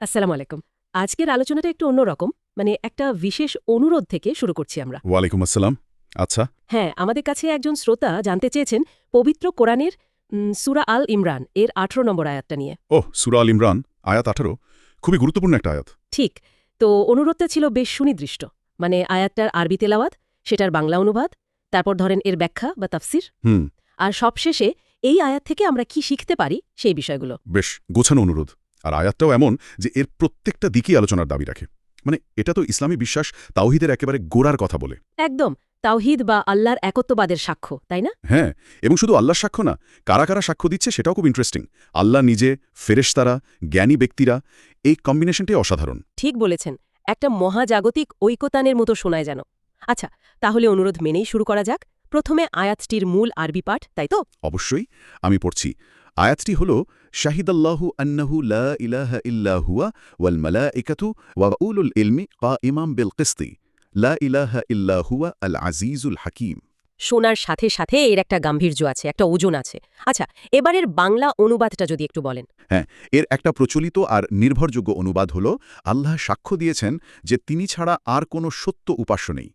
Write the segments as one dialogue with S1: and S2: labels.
S1: আসসালামু আলাইকুম। আজকের আলোচনাটা একটু অন্যরকম মানে একটা বিশেষ অনুরোধ থেকে শুরু করছি আমরা।
S2: ওয়ালাইকুম আসসালাম। আচ্ছা।
S1: হ্যাঁ আমাদের কাছে একজন শ্রোতা জানতে চেয়েছেন পবিত্র কোরআনের সুরা আল ইমরান এর আঠারো নম্বর আয়াতটা নিয়ে।
S2: ও সুরা আল ইমরান আয়াত আঠারো? খুবই গুরুত্বপূর্ণ একটা আয়াত।
S1: ঠিক। তো অনুরোধটা ছিল বেশ সুনির্দিষ্ট মানে আয়াতটার আরবি তেলাওয়াত সেটার বাংলা অনুবাদ তারপর ধরেন এর ব্যাখ্যা বা তাফসির।
S2: হুম।
S1: আর সবশেষে এই আয়াত থেকে আমরা কি শিখতে পারি সেই বিষয়গুলো।
S2: বেশ গোছানো অনুরোধ। আর আয়াতটাও এমন যে এর প্রত্যেকটা দিকই আলোচনার দাবি রাখে। মানে এটা তো ইসলামী বিশ্বাস তাওহিদের একেবারে গোড়ার কথা বলে।
S1: একদম তাওহিদ বা আল্লাহর একত্ববাদের সাক্ষ্য তাই না?
S2: হ্যাঁ এবং শুধু আল্লাহর সাক্ষ্য না কারা কারা সাক্ষ্য দিচ্ছে সেটাও খুব ইন্টারেস্টিং আল্লাহ নিজে ফেরেশতারা জ্ঞানী ব্যক্তিরা এই কম্বিনেশনটাই অসাধারণ।
S1: ঠিক বলেছেন একটা মহাজাগতিক ঐকতানের মতো শোনায় যেন। আচ্ছা তাহলে অনুরোধ মেনেই শুরু করা যাক। প্রথমে আয়াতটির মূল আরবি পাঠ তাই তো?
S2: অবশ্যই আমি পড়ছি। আয়াতটি হল শাহিদাল্লাহু আন্নাহু লা ইলাহা ইল্লা হুয়া ওয়াল মালাইকাতু ওয়া উলুল ইলমি কাইমাম বিল কিসতি লা ইলাহা ইল্লা হুয়া আল আজিজুল হাকিম
S1: শোনার সাথে সাথে এর একটা গাম্ভীর্য আছে একটা ওজন আছে। আচ্ছা এবারের বাংলা অনুবাদটা যদি একটু বলেন।
S2: হ্যাঁ এর একটা প্রচলিত আর নির্ভরযোগ্য অনুবাদ হল আল্লাহ সাক্ষ্য দিয়েছেন যে তিনি ছাড়া আর কোনো সত্য উপাস্য নেই।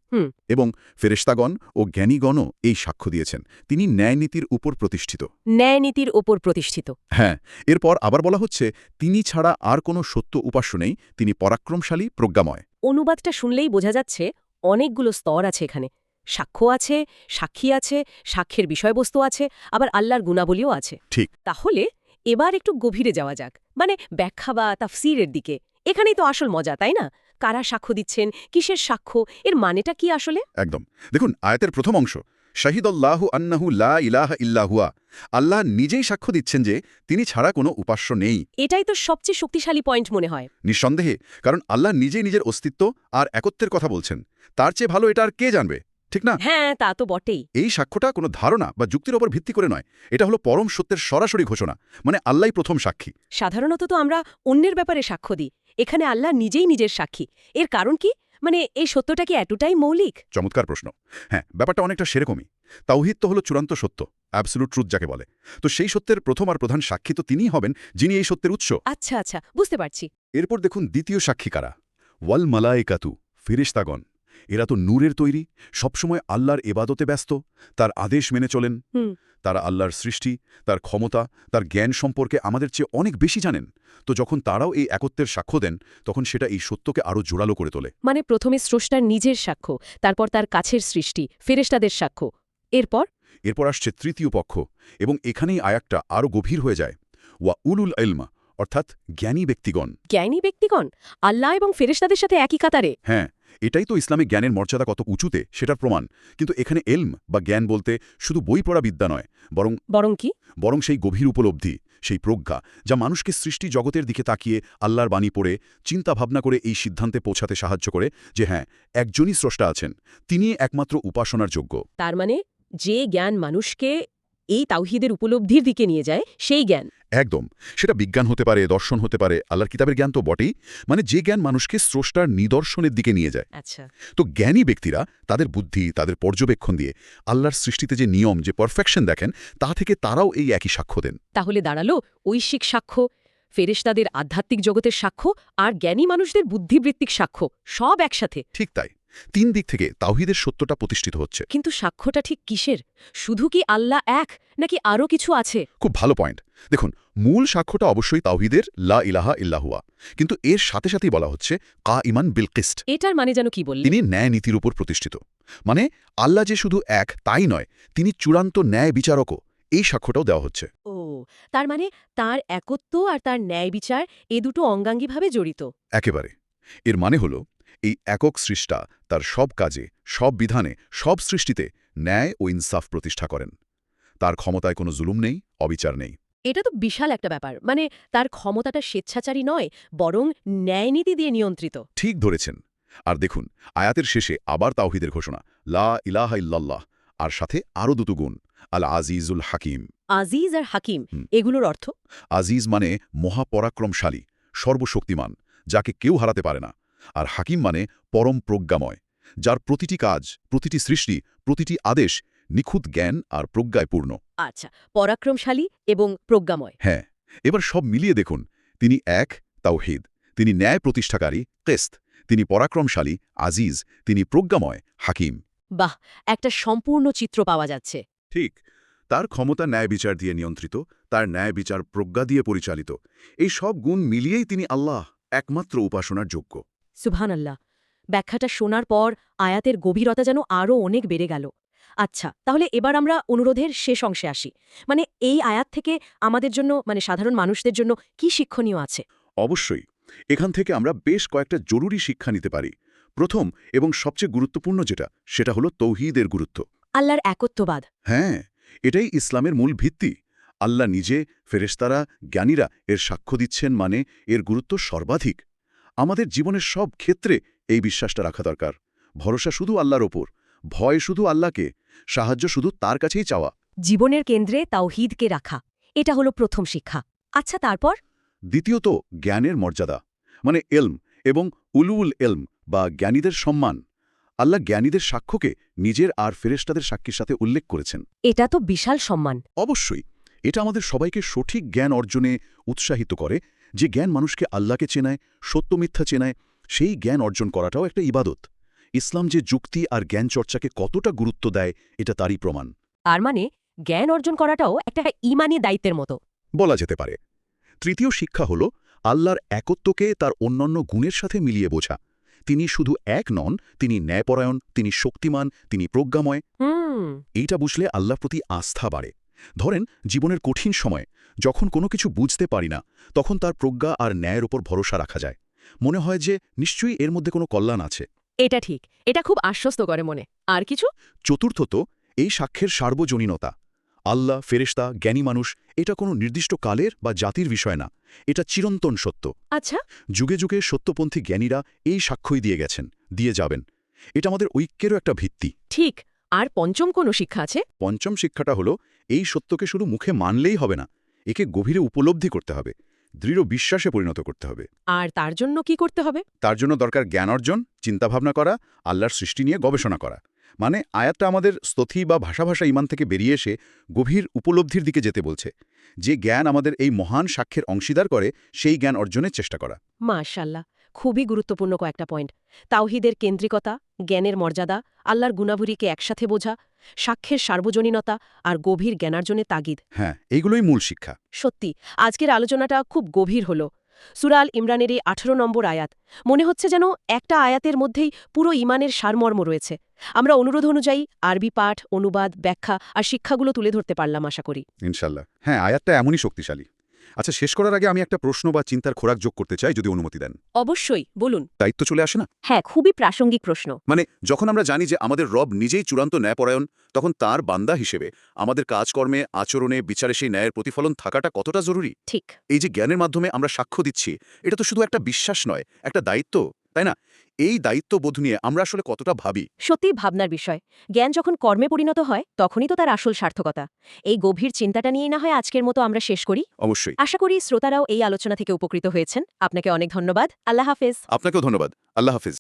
S2: এবং ফেরেশতাগণ ও জ্ঞানীগণও এই সাক্ষ্য দিয়েছেন। তিনি ন্যায়নীতির উপর প্রতিষ্ঠিত।
S1: ন্যায়নীতির ওপর প্রতিষ্ঠিত।
S2: হ্যাঁ এরপর আবার বলা হচ্ছে তিনি ছাড়া আর কোনো সত্য উপাস্য নেই তিনি পরাক্রমশালী প্রজ্ঞাময়।
S1: অনুবাদটা শুনলেই বোঝা যাচ্ছে অনেকগুলো স্তর আছে এখানে। সাক্ষ্য আছে সাক্ষী আছে সাক্ষ্যের বিষয়বস্তু আছে আবার আল্লাহর গুণাবলীও আছে।
S2: ঠিক।
S1: তাহলে এবার একটু গভীরে যাওয়া যাক। মানে ব্যাখ্যা বা তাফসিরের দিকে। এখানেই তো আসল মজা তাই না? কারা সাক্ষ্য দিচ্ছেন? কিসের সাক্ষ্য? এর মানেটা কি আসলে?
S2: একদম। দেখুন আয়াতের প্রথম অংশ শাহিদুল্লাহু আন্নাহু লা ইলাহা ইল্লা হুয়া। আল্লাহ নিজেই সাক্ষ্য দিচ্ছেন যে তিনি ছাড়া কোনো উপাস্য নেই।
S1: এটাই তো সবচেয়ে শক্তিশালী পয়েন্ট মনে হয়।
S2: নিঃসন্দেহে কারণ আল্লাহ নিজেই নিজের অস্তিত্ব আর একত্বের কথা বলছেন। তার চেয়ে ভালো এটা আর কে জানবে? ঠিক না?
S1: হ্যাঁ তা তো বটেই।
S2: এই সাক্ষ্যটা কোনো ধারণা বা যুক্তির ওপর ভিত্তি করে নয়। এটা হলো পরম সত্যের সরাসরি ঘোষণা মানে আল্লাহই প্রথম সাক্ষী।
S1: সাধারণত তো আমরা অন্যের ব্যাপারে সাক্ষ্য দিই। এখানে আল্লাহ নিজেই নিজের সাক্ষী। এর কারণ কি? মানে এই সত্যটা কি এতটাই মৌলিক?
S2: চমৎকার প্রশ্ন। হ্যাঁ ব্যাপারটা অনেকটা সেরকমই। তাওহিদ তো হলো চূড়ান্ত সত্য অ্যাবসলুট ট্রুথ যাকে বলে। তো সেই সত্যের প্রথম আর প্রধান সাক্ষী তো তিনিই হবেন যিনি এই সত্যের উৎস।
S1: আচ্ছা আচ্ছা বুঝতে পারছি।
S2: এরপর দেখুন দ্বিতীয় সাক্ষী কারা? ওয়াল মালায়েকাতু ফিরিস্তাগণ এরা তো নূরের তৈরি সবসময় আল্লাহর এবাদতে ব্যস্ত তার আদেশ মেনে চলেন। তারা আল্লাহর সৃষ্টি তার ক্ষমতা তার জ্ঞান সম্পর্কে আমাদের চেয়ে অনেক বেশি জানেন। তো যখন তারাও এই একত্বের সাক্ষ্য দেন তখন সেটা এই সত্যকে আরও জোরালো করে তোলে।
S1: মানে প্রথমে স্রষ্টার নিজের সাক্ষ্য তারপর তার কাছের সৃষ্টি ফেরেশতাদের সাক্ষ্য। এরপর?
S2: এরপর আসছে তৃতীয় পক্ষ এবং এখানেই আয়াকটা আরও গভীর হয়ে যায়। ওয়া উলুল এলমা অর্থাৎ জ্ঞানী ব্যক্তিগণ।
S1: জ্ঞানী ব্যক্তিগণ? আল্লাহ এবং ফেরেশতাদের সাথে একই কাতারে?
S2: হ্যাঁ এটাই তো ইসলামে জ্ঞানের মর্যাদা কত উঁচুতে সেটার প্রমাণ। কিন্তু এখানে এলম বা জ্ঞান বলতে শুধু বই পড়া বিদ্যা নয় বরং
S1: বরং কি?
S2: বরং সেই গভীর উপলব্ধি সেই প্রজ্ঞা যা মানুষকে সৃষ্টি জগতের দিকে তাকিয়ে আল্লাহর বাণী পড়ে চিন্তা ভাবনা করে এই সিদ্ধান্তে পৌঁছাতে সাহায্য করে যে হ্যাঁ একজনই স্রষ্টা আছেন তিনি একমাত্র উপাসনার যোগ্য।
S1: তার মানে যে জ্ঞান মানুষকে এই তাওহিদের উপলব্ধির দিকে নিয়ে যায় সেই জ্ঞান।
S2: একদম। সেটা বিজ্ঞান হতে পারে দর্শন হতে পারে আল্লাহর কিতাবের জ্ঞান তো বটেই। মানে যে জ্ঞান মানুষকে স্রষ্টার নিদর্শনের দিকে নিয়ে যায়।
S1: আচ্ছা।
S2: তো জ্ঞানী ব্যক্তিরা তাদের বুদ্ধি তাদের পর্যবেক্ষণ দিয়ে আল্লাহর সৃষ্টিতে যে নিয়ম যে পারফেকশন দেখেন তা থেকে তারাও এই একই সাক্ষ্য দেন।
S1: তাহলে দাঁড়াল ঐশিক সাক্ষ্য ফেরেশতাদের আধ্যাত্মিক জগতের সাক্ষ্য আর জ্ঞানী মানুষদের বুদ্ধিবৃত্তিক সাক্ষ্য সব একসাথে।
S2: ঠিক তাই। তিন দিক থেকে তাওহিদের সত্যটা প্রতিষ্ঠিত হচ্ছে।
S1: কিন্তু সাক্ষ্যটা ঠিক কিসের? শুধু কি আল্লাহ এক নাকি আরও কিছু আছে?
S2: খুব ভালো পয়েন্ট দেখুন মূল সাক্ষ্যটা অবশ্যই তাওহিদের লা ইলাহা ইল্লাহুয়া। কিন্তু এর সাথে সাথেই বলা হচ্ছে কা ইমান বিলকিস্ট
S1: এটার মানে যেন কি বললেন?
S2: তিনি ন্যায় নীতির উপর প্রতিষ্ঠিত। মানে আল্লাহ যে শুধু এক তাই নয় তিনি চূড়ান্ত ন্যায় বিচারকও। এই সাক্ষ্যটাও দেওয়া হচ্ছে।
S1: ও তার মানে তার একত্ব আর তার ন্যায় বিচার এ দুটো অঙ্গাঙ্গিভাবে জড়িত।
S2: একেবারে। এর মানে হল এই একক সৃষ্টা তার সব কাজে সব বিধানে সব সৃষ্টিতে ন্যায় ও ইনসাফ প্রতিষ্ঠা করেন। তার ক্ষমতায় কোনো জুলুম নেই অবিচার নেই।
S1: এটা তো বিশাল একটা ব্যাপার। মানে তার ক্ষমতাটা স্বেচ্ছাচারী নয় বরং ন্যায়নীতি দিয়ে নিয়ন্ত্রিত।
S2: ঠিক ধরেছেন। আর দেখুন আয়াতের শেষে আবার তাওহিদের ঘোষণা লা ইলাহা ইল্লাল্লাহ আর সাথে আরও দুটো গুণ আল আজিজুল হাকিম।
S1: আজিজ আর হাকিম এগুলোর অর্থ?
S2: আজিজ মানে মহাপরাক্রমশালী সর্বশক্তিমান যাকে কেউ হারাতে পারে না। আর হাকিম মানে পরম প্রজ্ঞাময় যার প্রতিটি কাজ প্রতিটি সৃষ্টি প্রতিটি আদেশ নিখুঁত জ্ঞান আর প্রজ্ঞায় পূর্ণ
S1: আচ্ছা পরাক্রমশালী এবং প্রজ্ঞাময়।
S2: হ্যাঁ এবার সব মিলিয়ে দেখুন তিনি এক তাওহিদ তিনি ন্যায় প্রতিষ্ঠাকারী কেস্ত। তিনি পরাক্রমশালী আজিজ। তিনি প্রজ্ঞাময় হাকিম।
S1: বাহ একটা সম্পূর্ণ চিত্র পাওয়া যাচ্ছে।
S2: ঠিক তার ক্ষমতা ন্যায় বিচার দিয়ে নিয়ন্ত্রিত তার ন্যায় বিচার প্রজ্ঞা দিয়ে পরিচালিত। এই সব গুণ মিলিয়েই তিনি আল্লাহ একমাত্র উপাসনার যোগ্য।
S1: সুবহানাল্লাহ। ব্যাখ্যাটা শোনার পর আয়াতের গভীরতা যেন আরও অনেক বেড়ে গেল। আচ্ছা তাহলে এবার আমরা অনুরোধের শেষ অংশে আসি। মানে এই আয়াত থেকে আমাদের জন্য মানে সাধারণ মানুষদের জন্য কি শিক্ষণীয় আছে?
S2: অবশ্যই এখান থেকে আমরা বেশ কয়েকটা জরুরি শিক্ষা নিতে পারি। প্রথম এবং সবচেয়ে গুরুত্বপূর্ণ যেটা সেটা হলো তৌহিদের গুরুত্ব।
S1: আল্লাহর একত্ববাদ।
S2: হ্যাঁ এটাই ইসলামের মূল ভিত্তি। আল্লাহ নিজে ফেরেস্তারা জ্ঞানীরা এর সাক্ষ্য দিচ্ছেন মানে এর গুরুত্ব সর্বাধিক। আমাদের জীবনের সব ক্ষেত্রে এই বিশ্বাসটা রাখা দরকার। ভরসা শুধু আল্লাহর ওপর ভয় শুধু আল্লাহকে সাহায্য শুধু তার কাছেই চাওয়া।
S1: জীবনের কেন্দ্রে তাওহিদকে রাখা। এটা হলো প্রথম শিক্ষা। আচ্ছা তারপর?
S2: দ্বিতীয়ত জ্ঞানের মর্যাদা। মানে এলম এবং উলুউল এলম বা জ্ঞানীদের সম্মান। আল্লাহ জ্ঞানীদের সাক্ষ্যকে নিজের আর ফেরেশতাদের সাক্ষীর সাথে উল্লেখ করেছেন।
S1: এটা তো বিশাল সম্মান।
S2: অবশ্যই এটা আমাদের সবাইকে সঠিক জ্ঞান অর্জনে উৎসাহিত করে যে জ্ঞান মানুষকে আল্লাহকে চেনায় সত্য মিথ্যা চেনায় সেই জ্ঞান অর্জন করাটাও একটা ইবাদত। ইসলাম যে যুক্তি আর জ্ঞান চর্চাকে কতটা গুরুত্ব দেয় এটা তারই প্রমাণ।
S1: আর মানে জ্ঞান অর্জন করাটাও একটা ইমানি দায়িত্বের মতো।
S2: বলা যেতে পারে। তৃতীয় শিক্ষা হল আল্লাহর একত্বকে তার অন্যান্য গুণের সাথে মিলিয়ে বোঝা। তিনি শুধু এক নন তিনি ন্যায়পরায়ণ তিনি শক্তিমান তিনি প্রজ্ঞাময়। এইটা বুঝলে আল্লাহ প্রতি আস্থা বাড়ে। ধরেন জীবনের কঠিন সময় যখন কোনো কিছু বুঝতে পারি না তখন তার প্রজ্ঞা আর ন্যায়ের ওপর ভরসা রাখা যায়। মনে হয় যে নিশ্চয়ই এর মধ্যে কোনো কল্যাণ আছে।
S1: এটা ঠিক। এটা খুব আশ্বস্ত করে মনে। আর কিছু?
S2: চতুর্থত এই সাক্ষ্যের সার্বজনীনতা। আল্লাহ ফেরেশতা জ্ঞানী মানুষ এটা কোনো নির্দিষ্ট কালের বা জাতির বিষয় না। এটা চিরন্তন সত্য।
S1: আচ্ছা।
S2: যুগে যুগে সত্যপন্থী জ্ঞানীরা এই সাক্ষ্যই দিয়ে গেছেন দিয়ে যাবেন। এটা আমাদের ঐক্যেরও একটা ভিত্তি।
S1: ঠিক। আর পঞ্চম কোনো শিক্ষা আছে?
S2: পঞ্চম শিক্ষাটা হলো এই সত্যকে শুধু মুখে মানলেই হবে না একে গভীরে উপলব্ধি করতে হবে। দৃঢ় বিশ্বাসে পরিণত করতে হবে।
S1: আর তার জন্য কি করতে হবে?
S2: তার জন্য দরকার জ্ঞান অর্জন চিন্তাভাবনা করা আল্লাহর সৃষ্টি নিয়ে গবেষণা করা। মানে আয়াতটা আমাদের স্তথি বা ভাষা ভাষা ইমান থেকে বেরিয়ে এসে গভীর উপলব্ধির দিকে যেতে বলছে। যে জ্ঞান আমাদের এই মহান সাক্ষ্যের অংশীদার করে সেই জ্ঞান অর্জনের চেষ্টা করা।
S1: মাশাল্লাহ খুবই গুরুত্বপূর্ণ কয়েকটা পয়েন্ট। তাওহিদের কেন্দ্রিকতা জ্ঞানের মর্যাদা আল্লাহর গুণাবলীকে একসাথে বোঝা সাক্ষ্যের সার্বজনীনতা আর গভীর জ্ঞানার্জনে তাগিদ।
S2: হ্যাঁ এইগুলোই মূল শিক্ষা।
S1: সত্যি আজকের আলোচনাটা খুব গভীর হল। সুরাল ইমরানের এই আঠেরো নম্বর আয়াত মনে হচ্ছে যেন একটা আয়াতের মধ্যেই পুরো ইমানের সারমর্ম রয়েছে। আমরা অনুরোধ অনুযায়ী আরবি পাঠ অনুবাদ ব্যাখ্যা আর শিক্ষাগুলো তুলে ধরতে পারলাম আশা করি।
S2: ইনশাল্লাহ। হ্যাঁ আয়াতটা এমনই শক্তিশালী। আচ্ছা শেষ করার আগে আমি একটা প্রশ্ন বা চিন্তার খোরাক যোগ করতে চাই যদি অনুমতি দেন।
S1: অবশ্যই বলুন।
S2: দায়িত্ব চলে আসে না?
S1: হ্যাঁ খুবই প্রাসঙ্গিক প্রশ্ন।
S2: মানে যখন আমরা জানি যে আমাদের রব নিজেই চূড়ান্ত ন্যায়পরায়ণ তখন তার বান্দা হিসেবে আমাদের কাজকর্মে আচরণে বিচারে সেই ন্যায়ের প্রতিফলন থাকাটা কতটা জরুরি?
S1: ঠিক।
S2: এই যে জ্ঞানের মাধ্যমে আমরা সাক্ষ্য দিচ্ছি এটা তো শুধু একটা বিশ্বাস নয় একটা দায়িত্ব তাই না? এই দায়িত্ববোধ নিয়ে আমরা আসলে কতটা ভাবি?
S1: সত্যি ভাবনার বিষয়। জ্ঞান যখন কর্মে পরিণত হয় তখনই তো তার আসল সার্থকতা। এই গভীর চিন্তাটা নিয়েই না হয় আজকের মতো আমরা শেষ করি?
S2: অবশ্যই।
S1: আশা করি শ্রোতারাও এই আলোচনা থেকে উপকৃত হয়েছেন। আপনাকে অনেক ধন্যবাদ। আল্লাহ হাফেজ।
S2: আপনাকেও ধন্যবাদ। আল্লাহ হাফিজ।